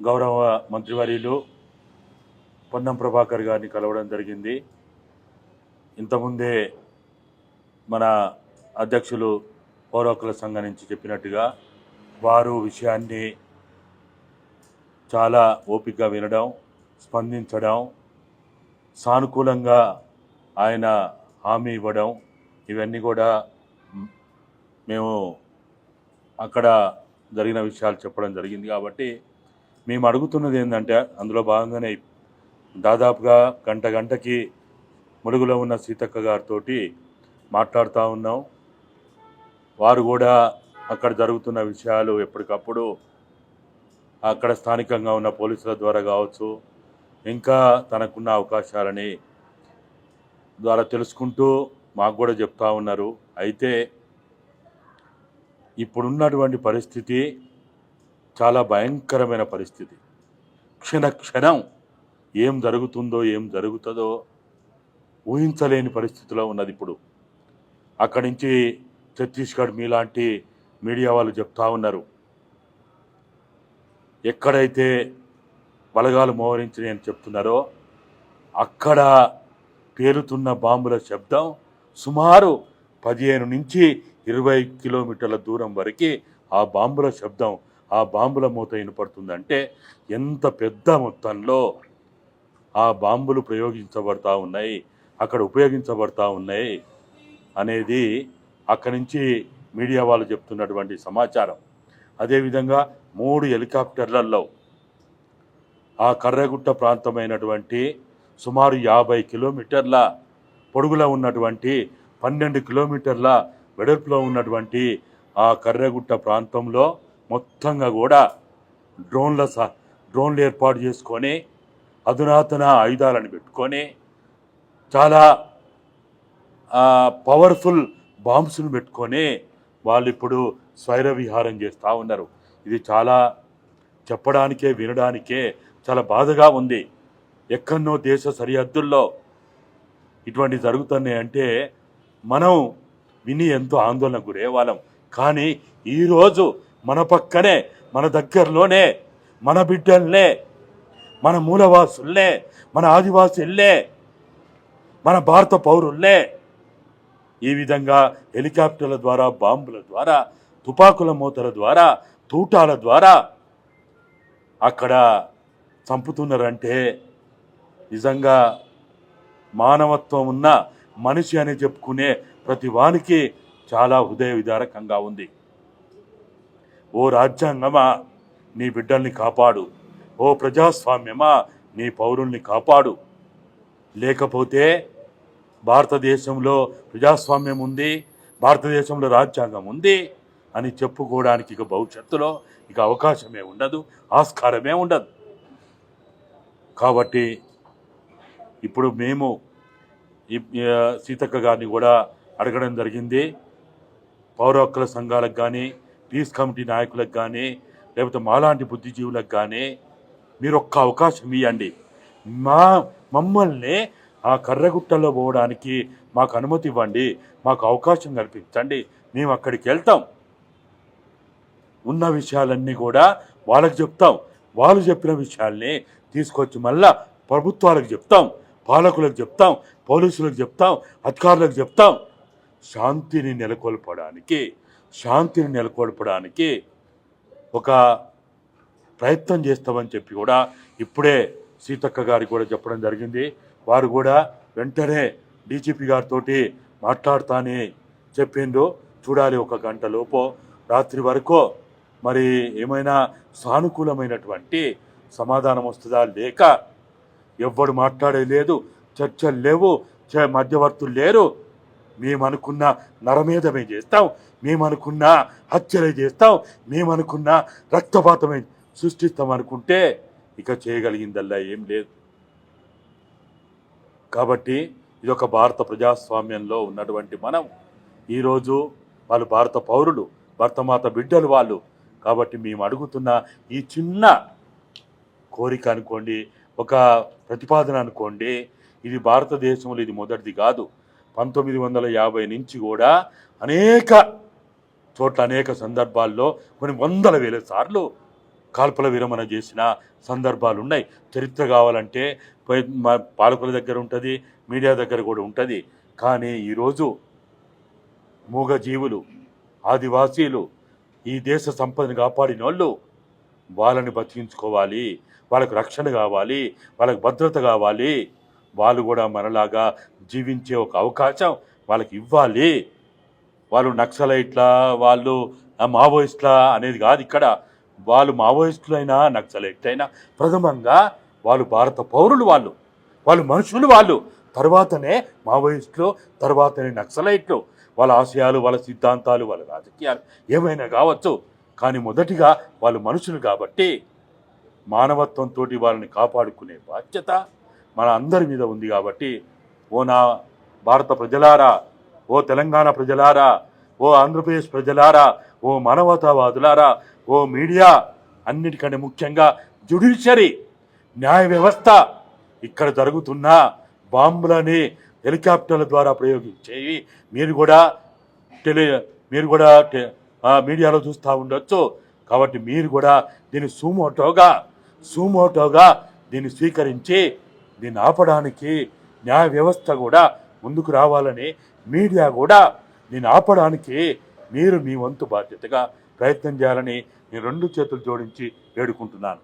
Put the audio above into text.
గౌరవ మంత్రివర్యులు పొన్నం ప్రభాకర్ గారిని కలవడం జరిగింది. ఇంతకుముందే మన అధ్యక్షులు పౌరకుల సంఘం నుంచి చెప్పినట్టుగా వారు విషయాన్ని చాలా ఓపికగా వినడం స్పందించడం సానుకూలంగా ఆయన హామీ ఇవ్వడం ఇవన్నీ కూడా మేము అక్కడ జరిగిన విషయాలు చెప్పడం జరిగింది కాబట్టి మేము అడుగుతున్నది ఏంటంటే అందులో భాగంగానే దాదాపుగా గంట గంటకి ములుగులో ఉన్న సీతక్క గారితో మాట్లాడుతూ ఉన్నాం. వారు కూడా అక్కడ జరుగుతున్న విషయాలు ఎప్పటికప్పుడు అక్కడ స్థానికంగా ఉన్న పోలీసుల ద్వారా కావచ్చు ఇంకా తనకున్న అవకాశాలని ద్వారా తెలుసుకుంటూ మాకు కూడా చెప్తా ఉన్నారు. అయితే ఇప్పుడున్నటువంటి పరిస్థితి చాలా భయంకరమైన పరిస్థితి. క్షణ క్షణం ఏం జరుగుతుందో ఏం జరుగుతుందో ఊహించలేని పరిస్థితిలో ఉన్నది ఇప్పుడు. అక్కడి నుంచి ఛత్తీస్గఢ్ మీలాంటి మీడియా వాళ్ళు చెప్తా ఉన్నారు. ఎక్కడైతే బలగాలు మోహరించినాయి అని చెప్తున్నారో అక్కడ పేలుతున్న బాంబుల శబ్దం సుమారు పదిహేను నుంచి ఇరవై కిలోమీటర్ల దూరం వరకు ఆ బాంబుల శబ్దం ఆ బాంబుల మూత వినపడుతుందంటే ఎంత పెద్ద మొత్తంలో ఆ బాంబులు ప్రయోగించబడతా ఉన్నాయి అక్కడ ఉపయోగించబడతా ఉన్నాయి అనేది అక్కడి నుంచి మీడియా వాళ్ళు చెప్తున్నటువంటి సమాచారం. అదేవిధంగా మూడు హెలికాప్టర్లలో ఆ కర్రగుట్ట ప్రాంతమైనటువంటి సుమారు యాభై కిలోమీటర్ల పొడుగులో ఉన్నటువంటి పన్నెండు కిలోమీటర్ల వెడల్పులో ఉన్నటువంటి ఆ కర్రగుట్ట ప్రాంతంలో మొత్తంగా కూడా డ్రోన్ల స డ్రోన్లు ఏర్పాటు చేసుకొని అధునాతన ఆయుధాలను పెట్టుకొని చాలా పవర్ఫుల్ బాంబ్స్ను పెట్టుకొని వాళ్ళు ఇప్పుడు స్వైర విహారం చేస్తూ ఉన్నారు. ఇది చాలా చెప్పడానికే వినడానికే చాలా బాధగా ఉంది. ఎక్కడనో దేశ సరిహద్దుల్లో ఇటువంటి జరుగుతున్నాయి అంటే మనం విని ఎంతో ఆందోళన గురేవాళ్ళం కానీ ఈరోజు మన పక్కనే మన దగ్గరలోనే మన బిడ్డల్నే మన మూలవాసుల్నే మన ఆదివాసుల్లే మన భారత పౌరుల్లే ఈ విధంగా హెలికాప్టర్ల ద్వారా బాంబుల ద్వారా తుపాకుల మూతల ద్వారా తూటాల ద్వారా అక్కడ చంపుతున్నారంటే నిజంగా మానవత్వం ఉన్న మనిషి అని చెప్పుకునే ప్రతి వానికి చాలా హృదయ విదారకంగా ఉంది. ఓ రాజ్యాంగమా నీ బిడ్డల్ని కాపాడు. ఓ ప్రజాస్వామ్యమా నీ పౌరుల్ని కాపాడు. లేకపోతే భారతదేశంలో ప్రజాస్వామ్యం ఉంది భారతదేశంలో రాజ్యాంగం ఉంది అని చెప్పుకోవడానికి ఇక భవిష్యత్తులో ఇక అవకాశమే ఉండదు ఆస్కారమే ఉండదు. కాబట్టి ఇప్పుడు మేము ఈ సీతక్క గారిని కూడా అడగడం జరిగింది. పౌర హక్కుల సంఘాలకు కానీ పీస్ కమిటీ నాయకులకు కానీ లేకపోతే మాలాంటి బుద్ధిజీవులకు కానీ మీరు ఒక్క అవకాశం ఇవ్వండి మా మమ్మల్ని ఆ కర్రగుట్టలో పోవడానికి మాకు అనుమతి ఇవ్వండి. మాకు అవకాశం కల్పించండి. మేము అక్కడికి వెళ్తాం. ఉన్న విషయాలన్నీ కూడా వాళ్ళకి చెప్తాం. వాళ్ళు చెప్పిన విషయాల్ని తీసుకొచ్చి మళ్ళా ప్రభుత్వాలకు చెప్తాం. పాలకులకు చెప్తాం. పోలీసులకు చెప్తాం. అధికారులకు చెప్తాం. శాంతిని నెలకొల్పడానికి శాంతిని నెలకొల్పడానికి ఒక ప్రయత్నం చేస్తామని చెప్పి కూడా ఇప్పుడే సీతక్క గారికి కూడా చెప్పడం జరిగింది. వారు కూడా వెంటనే డీజీపీ గారితో మాట్లాడతానే చెప్పిండు. చూడాలి ఒక గంట లోపు. రాత్రి వరకు మరి ఏమైనా సానుకూలమైనటువంటి సమాధానం వస్తుందా లేక ఎవ్వడు మాట్లాడేది లేదు చర్చలు లేవు చ- మధ్యవర్తులు లేరు మేము అనుకున్న నరమేధమే చేస్తాం మేము అనుకున్న హత్యలే చేస్తాం మేము అనుకున్న రక్తపాతమే సృష్టిస్తాం అనుకుంటే ఇక చేయగలిగిందల్లా ఏం లేదు. కాబట్టి ఇది ఒక భారత ప్రజాస్వామ్యంలో ఉన్నటువంటి మనం. ఈరోజు వాళ్ళు భారత పౌరులు భర్తమాత బిడ్డలు వాళ్ళు. కాబట్టి మేము అడుగుతున్న ఈ చిన్న కోరిక అనుకోండి ఒక ప్రతిపాదన అనుకోండి ఇది భారతదేశంలో ఇది మొదటిది కాదు. పంతొమ్మిది వందల యాభై నుంచి కూడా అనేక చోట్ల అనేక సందర్భాల్లో కొన్ని వందల వేల సార్లు కాల్పుల విరమణ చేసిన సందర్భాలు ఉన్నాయి. చరిత్ర కావాలంటే మా పాలకుల దగ్గర ఉంటుంది మీడియా దగ్గర కూడా ఉంటుంది. కానీ ఈరోజు మూగజీవులు ఆదివాసీలు ఈ దేశ సంపదను కాపాడిన వాళ్ళు వాళ్ళని బతికించుకోవాలి వాళ్ళకు రక్షణ కావాలి వాళ్ళకు భద్రత కావాలి. వాళ్ళు కూడా మనలాగా జీవించే ఒక అవకాశం వాళ్ళకి ఇవ్వాలి. వాళ్ళు నక్సలైట్లా వాళ్ళు మావోయిస్ట్లా అనేది కాదు ఇక్కడ. వాళ్ళు మావోయిస్టులైనా నక్సలైట్ అయినా ప్రథమంగా వాళ్ళు భారత పౌరులు వాళ్ళు. వాళ్ళు మనుషులు వాళ్ళు. తర్వాతనే మావోయిస్టులు తర్వాతనే నక్సలైట్లు. వాళ్ళ ఆశయాలు వాళ్ళ సిద్ధాంతాలు వాళ్ళ రాజకీయాలు ఏమైనా కావచ్చు. కానీ మొదటిగా వాళ్ళు మనుషులు కాబట్టి మానవత్వంతో వాళ్ళని కాపాడుకునే బాధ్యత మన అందరి మీద ఉంది కాబట్టి ఓ నా భారత ప్రజలారా ఓ తెలంగాణ ప్రజలారా ఓ ఆంధ్రప్రదేశ్ ప్రజలారా ఓ మానవతావాదులారా ఓ మీడియా అన్నిటికంటే ముఖ్యంగా జ్యుడిషియరీ న్యాయ వ్యవస్థ ఇక్కడ జరుగుతున్న బాంబులని హెలికాప్టర్ల ద్వారా ప్రయోగించేవి. మీరు కూడా టెలి మీరు కూడా మీడియాలో చూస్తూ ఉండొచ్చు. కాబట్టి మీరు కూడా దీన్ని సూమోటోగా సూమోటోగా దీన్ని స్వీకరించి దీన్ని ఆపడానికి న్యాయ వ్యవస్థ కూడా ముందుకు రావాలని మీడియా కూడా దీన్ని ఆపడానికి మీరు మీ వంతు బాధ్యతగా ప్రయత్నం చేయాలని నేను రెండు చేతులు జోడించి వేడుకుంటున్నాను.